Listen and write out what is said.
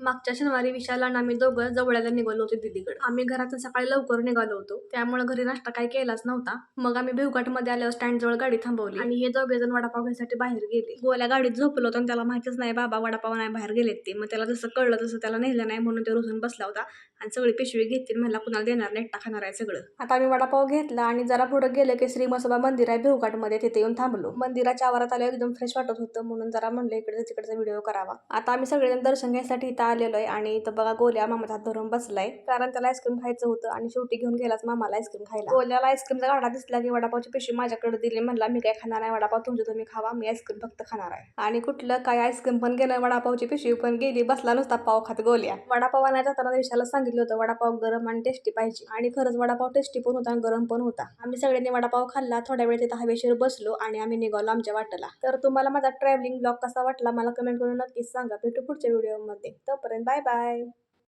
मागच्या शनिवारी विशाल आणि आम्ही दोघं जवळ्याला निघालो होतो दिदीकडे. आम्ही घरातून सकाळी लवकर निघालो होतो. त्यामुळे घरी नाश्ता काही केलाच नव्हता. मग आम्ही भिवघाटमध्ये आल्यावर स्टँड जवळ गाडी थांबवली. आणि हे दोघे जण वडापाव घ्यायसाठी बाहेर गेले. गोल्या गाडीत झोपलो होतो आणि त्याला माहितीच नाही बाबा वडापाव नाही बाहेर गेलेत ते. मग त्याला जसं कळलं तसं त्याला नेलं नाही म्हणून ते रुजून बसला होता. आणि सगळी पिशवी घेतील म्हणला कुणाला देणार नाही एकटा खाणार आहे सगळं. आता आम्ही वडापाव घेतला आणि जरा पुढे गेले की श्री मसोबा मंदिर आहे भिवघाटमध्ये. तिथे येऊन थांबलो. मंदिराच्या आवारात आल्यावर एकदम फ्रेश वाटत होतं म्हणून जरा म्हणलं इकडे तिकडचा व्हिडिओ करावा. आता आम्ही सगळेजण दर्शन घ्यायसाठी इथं आलेलो आहे आणि तर बघा गोल्या मामाचा हात धरून बसलाय. कारण त्याला आईस्क्रीम खायचं होतं आणि शेवटी घेऊन गेलाच मामाला आईस्क्रीम खायला. गोल्याला आईस्क्रीमचा गाडा दिसला की वडापावची पिशवी माझ्याकडे दिली. म्हणला मी काय खाणार नाही वडापाव तुमचं तुम्ही खावा मी आईस्क्रीम फक्त खाणार आहे. आणि कुठलं काय आईस्क्रीम पण गेलं वडापावची पिशवी पण गेली बसला नुसता पाव खात गोल्या. वडापाव आणायचा जाताना विशाला सांगितलं होतं वडापाव गरम आणि टेस्टी पाहिजे. आणि खरंच वडापाव टेस्टी पण होता आणि गरम पण होता. आम्ही सगळ्यांनी वडापाव खाल्ला थोड्या वेळ तिथं हवेशीर बसलो आणि आम्ही निघालो आमच्या वाटेला. तर तुम्हाला माझा ट्रॅव्हलिंग ब्लॉग कसा वाटला मला कमेंट करून नक्कीच सांगा. भेटू पुढच्या व्हिडिओमध्ये तर and bye bye.